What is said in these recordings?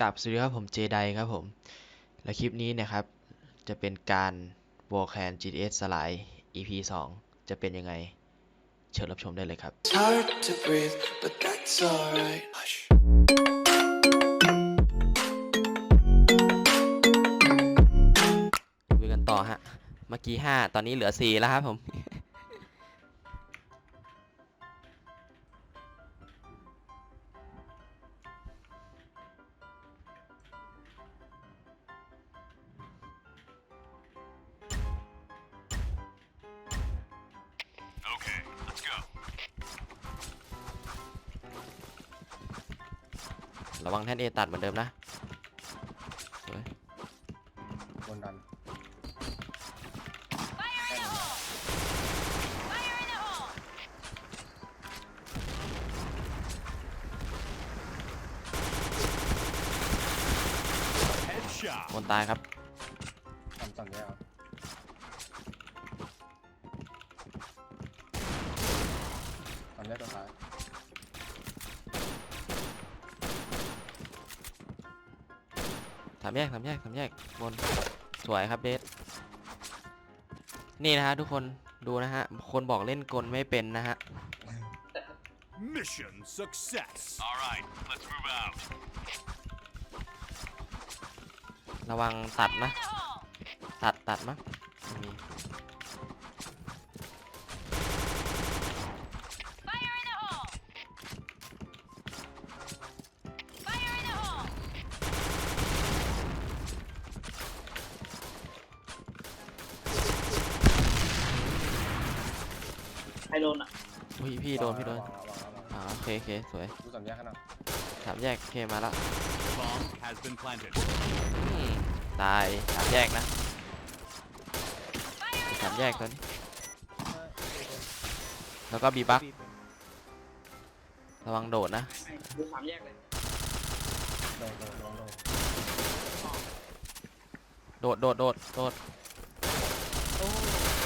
กับสวัสดีครับผมเจไดครับผม และคลิปนี้เนะครับ จะเป็นการวอลแคน GTS สลาย EP 2 จะเป็นยังไง เชิญรับชมได้เลยครับ It's hard to breathe, but that's alright. Hush. ดูกันต่อฮะ เมื่อกี้ 5 ตอนนี้เหลือ 4 แล้วครับผม ระวังแท่นเอตัดเหมือนเดิมนะสวยบนดัน Headshot. บนตายครับทำสั่งแยกเอาทามแยกสามแยกสามแยกบนสวยครับเบสนี่นะฮะทุกคนดูนะฮะคนบอกเล่นกลไม่เป็นนะฮะ Mission success. All right, let's move out. ระวังตัดนะ ตัดตัดมั้งไม่ อะอุ้ยพี่โดนพี่โดนวางแล้ววางแล้ววางแล้วอ่าโอเคโอเคสวยดูสั่งแยกกันหน่อยสามแยกโอเคมาแล้ว Bomb has been planted. อืมตายสามแยกนะสามแยกตัวนี้แล้วก็บีบักระวังโดดนะดูสามแยกเลยโดนโดนโดนโดนโดดโดดโดดโดด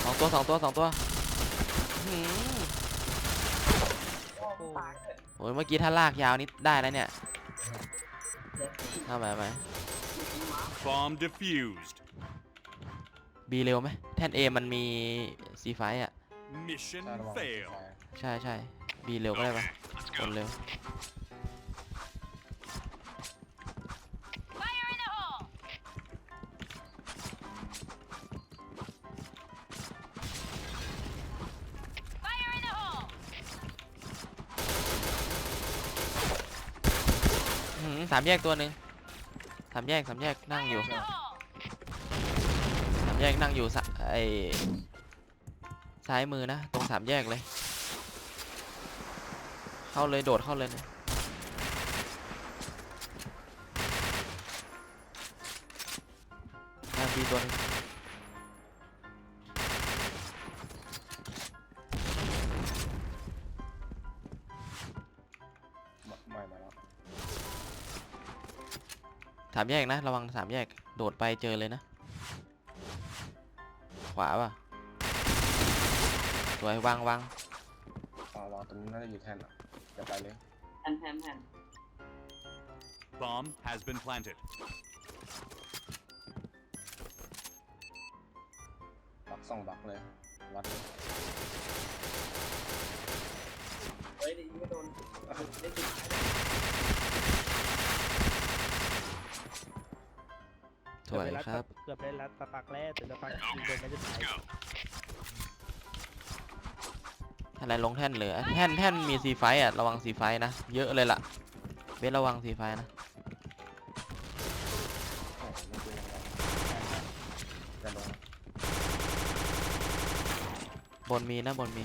สองตัวสองตัวสองตัวอื้อหือ ตายเลยโอ้ยเมื่อกี้ถ้าลากยาวนิดได้แล้วเนี่ยทำไมไหม Bomb defused. บีเร็วไหมแท่นเอมันมีซีไฟอะ Mission ใช่ระวัง failed. ใช่ใช่บีเร็วก็ได้ปะ Let's คนเร็ว สามแยกตัวหนึ่งสามแยกสามแยกนั่งอยู่สามแยกนั่งอยู่สะไอซ้ายมือนะตรงสามแยกเลย เข้าเลยโดดเข้าเลยนะมีตัวนึง สามแยกนะ ระวังสามแยก โดดไปเจอเลยนะ ขวาป่ะสวยวางวางวางวางตรงนี้น่าจะอยู่แท่นอะอย่าไปเลย แทนแทนแทน Bomb has been planted. บักส่องบักเลย วัดเลย เฮ้ยดีไม่โดนได้ติด สวยครับ เกือบได้รัดสปักแรกแต่สปักยิงโดนไม่ได้ Let's ใช้ go. อะไรลงแท่นเหลือแท่นแท่นมีซีไฟอะระวังซีไฟนะ เยอะเลยล่ะเบสระวังซีไฟนะโอ้โหไม่ดูยังไงจะลงบนมีนะบนมี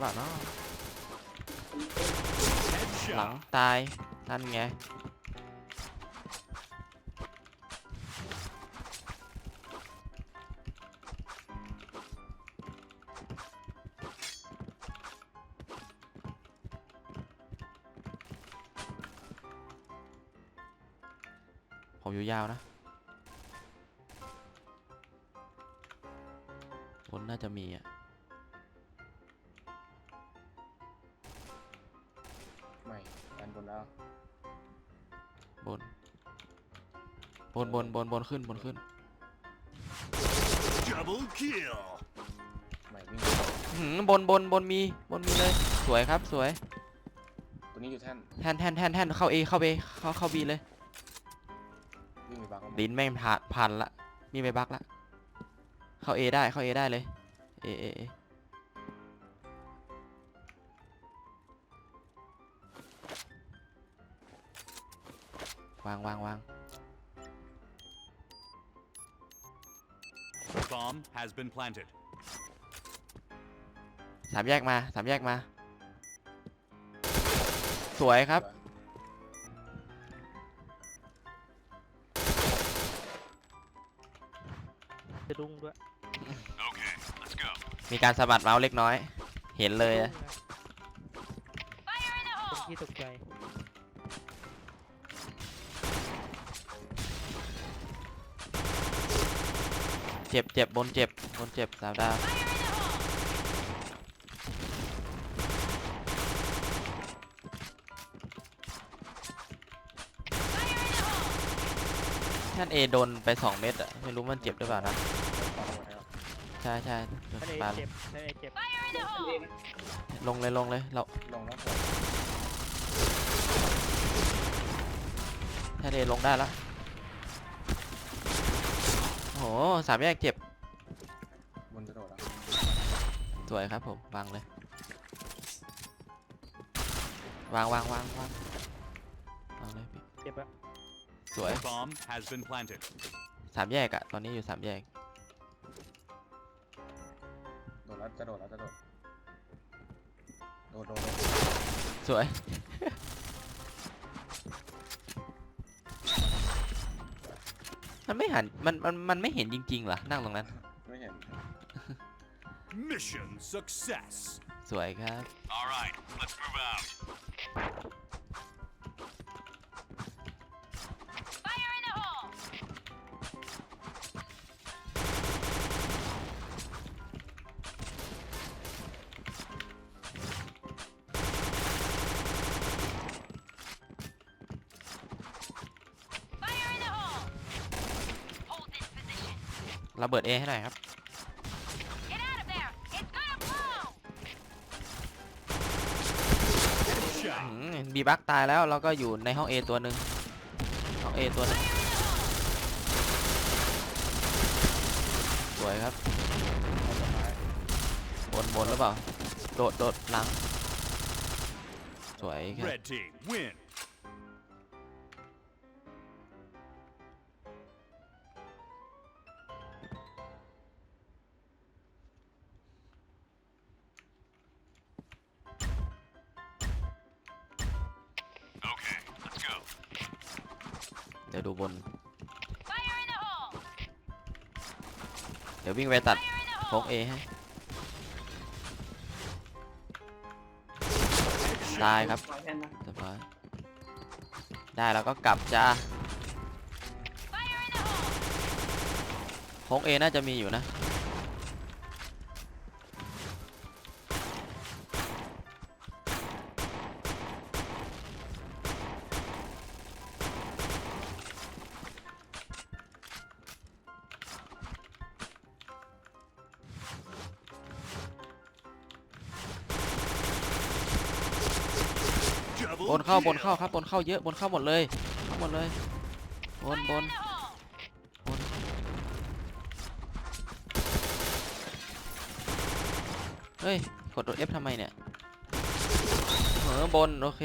เปล่าเนาะหลังตาย นั่นไง ผมอยู่ยาวนะบนน่าจะมีอะ บนบนบนบนขึ้นบนขึ้น Double kill. ไม่วิ่งหืมบนบนบนมีบนมีเลย สวยครับสวย ตัวนี้อยู่แท่นแทนแทนแทนแทนเข้าเอเข้าเบเข้าเข้าบีเลย วิ่งไปบักแล้วลิ้นแม่งผ่านผ่านละมีไปบักละ เข้าเอได้เข้าเอได้เลยเอเอเอวางวางวาง Bomb has been planted. สามแยกมาสามแยกมา สวยครับ จะดุ้งด้วย Okay, let's go. มีการสะบัดเมาส์เล็กน้อย เห็นเลยอะเป็นที่ตกใจ จ็บเจ็บบนเจ็บบนเจ็บสามดาวท่านเอโดนไปสองเม็ดอะไม่รู้มันเจ็บหรือเปล่านะต่อลงไปแล้วใช่ใช่โดนท่านเอปาเจ็บท่านเอเจ็บลงเลยลงเลยเราลงแล้วสวยท่านเอลงได้แล้ว โอ้โหสามแยกเจ็บบนจะโดดอะสวยครับผมวางเลยวางวางวางวางวางเลยพี่เจ็บอะสวย Bomb has been planted. สามแยกอะตอนนี้อยู่สามแยก โดดแล้วจะโดดแล้วจะโดดโดดโดดโดดสวย มันไม่หันมันมันมันไม่เห็นจริงๆเหรอนั่งตรงนั้น ไม่เห็น Mission success. สวยครับ All right, let's move out. ระเบิดเอให้หน่อยครับ Get out of there. It's gonna blow. Shot. บีบักตายแล้วเราก็อยู่ในห้อง A ตัวหนึ่งห้อง A ตัวหนึงสวยครับบนบนหรือเปล่า โดดโดดหลัง สวยครับ ดี๋ยวดูบน Fire in the hole. เดี๋ยววิ่งไปตัด Fire in the โฟก hole. A ให้ตายครับปล่อยแทนนะเรียบร้อยได้แล้วก็กลับจ้า Fire in the hole. โฟก A น่าจะมีอยู่นะาบนเข้าครับบนเข้าเยอะบนเข้าหมดเลยเข้าหมดเลยบนบนบนเฮ้ยกดตัว F ทำไมเนี่ยเออบนโอเค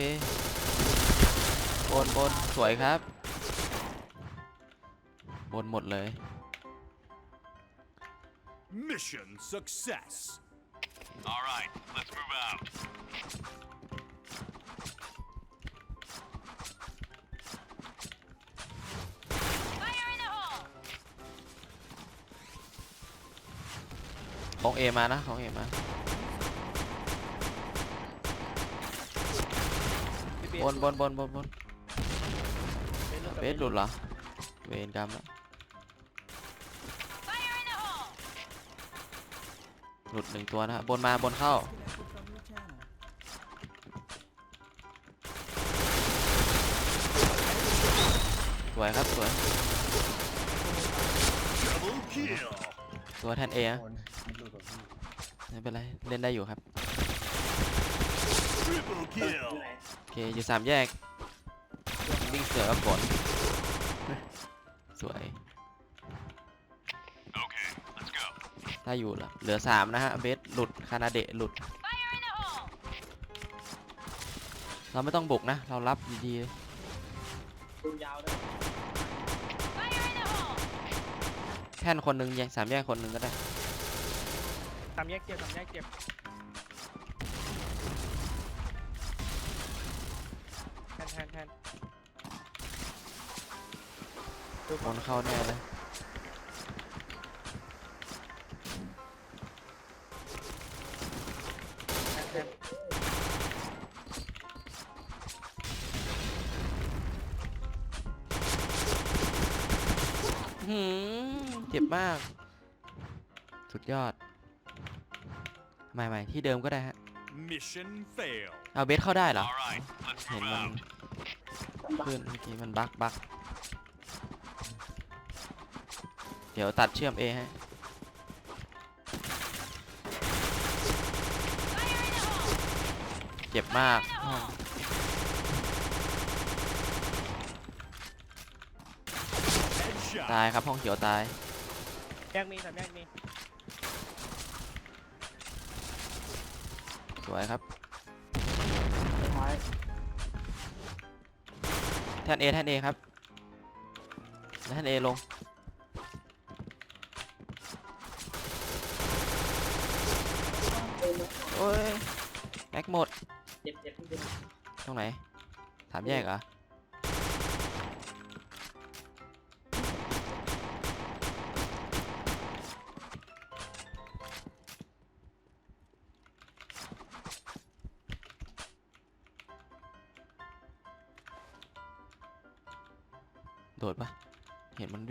บนบนสวยครับ บนหมดเลย Mission success. All right, let's move out. ของ A มานะของ A มาบนบนบนบนบนเป็นเรื่องกับเบสหลุดเหรอเวรกรรมแล้ว Fire in the hole! หลุดหนึ่งตัวนะฮะบนมาบนเข้าสวยครับสวย Double kill. ตัวแทนเอนะไม่เป็นไรเล่นได้อยู่ครับโอเคอยู่สามแยกวิ่งเสือกับฝนสวยถ้าอยู่ละเหลือสามนะฮะเบสหลุดคานาเดะหลุด เราไม่ต้องบุกนะ เรารับดีดู แท่นคนหนึ่งแยกสามแยกคนหนึ่งก็ได้ สามแยกเจ็บสามแยกเจ็บแทนแทนแทนดูบนเข้าแน่เลยแทนแทนหืม เจ็บมาก สุดยอดใหม่ๆที่เดิมก็ได้ฮะ Mission fail. เอาเบสเข้าได้เหรอ All right, let's เห็น move มัน out. ขึ้นเมื่อกี้มันบักบักเดี๋ยวตัดเชื่อมเอให้ Fire in the hole! เจ็บมาก Fire in the hole! ตาย Headshot. ครับห้องเขียวตาย แยกมีสามแยกมีสวยครับแท่นเอแท่นเอครับแล้วแท่นเอลง โอ้ยแม็กหมด เจ็บเจ็บที่เป็นตรงไหนสามแยกเหรอ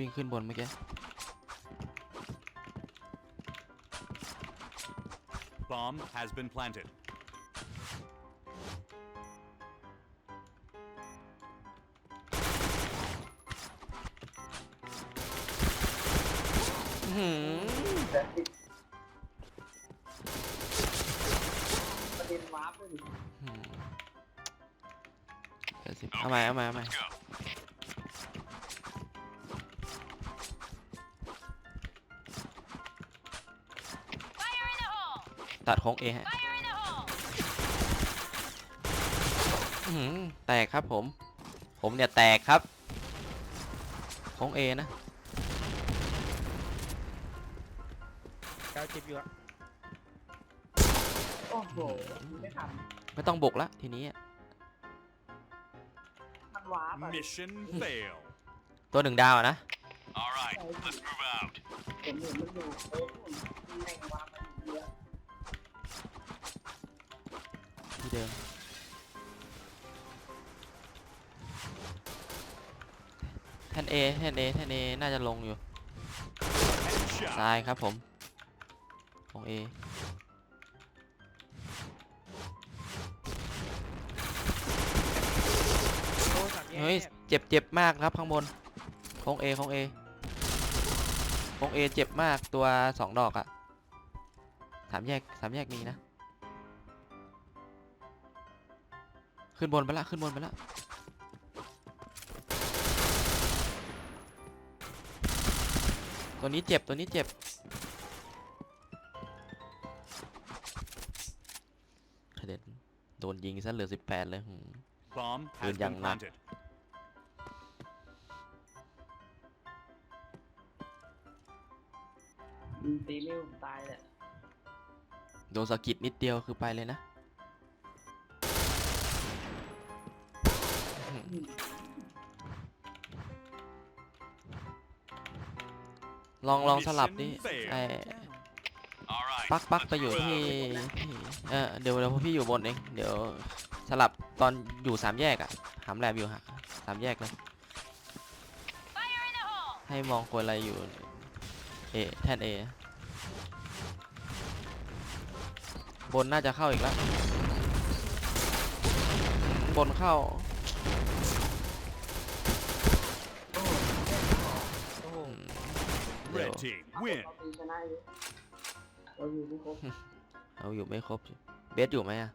วิ่งขึ้นบนเมื่อกี้ Bomb has been planted. อื้อหือประเด็นวาร์ปเลยดิหือเดี๋ยวสิเอาใหม่เอาใหม่เอาใหม่ Let's go. ตัดโค้งเอฮะ Fire in the hole! อื้อหือแตกครับผม ผมเนี่ยแตกครับโค้งเอนะเก้าเจ็บอยู่อะโอ้โหไม่ทันไม่ต้องบุกละทีนี้อะมันวาร์ปอะ Mission fail. ตัวหนึ่งดาวอะนะ All right, let's move out. ผมเห็นมันอยู่เออมันแม่งวาร์ปมันอยู่เยอะ ที่เดิมแท่นเอแท่นเอแท่นเอน่าจะลงอยู่ซ้ายครับผมของเอเฮ้ยเจ็บเจ็บมากครับข้างบนของเอของเอของเอเจ็บมากตัวสองดอกอะสามแยกสามแยกมีนะ ขึ้นบนไปละขึ้นบนไปละตัวนี้เจ็บตัวนี้เจ็บกระเด็นโดนยิงซะเหลือสิบแปดเลยหืม Bomb has Good been young lad. planted. มันตีไม่ผมตายเลยโดนสะกิดนิดเดียวคือไปเลยนะ ลองลองสลับดิ Mission failed. ไอ All right, ปักปัก let's ไปอยู่ move ที่ out. ที่เออเดี๋ยวเดี๋ยวพี่อยู่บนเองเดี๋ยวสลับตอนอยู่สามแยกอะหามแลบอยู่ฮะสามแยกเลย Fire in the hole! ให้มองคนอะไรอยู่เอแท่นเอบนน่าจะเข้าอีกแล้วบนเข้า โอ้โห เดี๋ยว Red team win. เราตีชนะอยู่เราอยู่ไม่ครบ เอาอยู่ไม่ครบ เบสอยู่ไหมอะ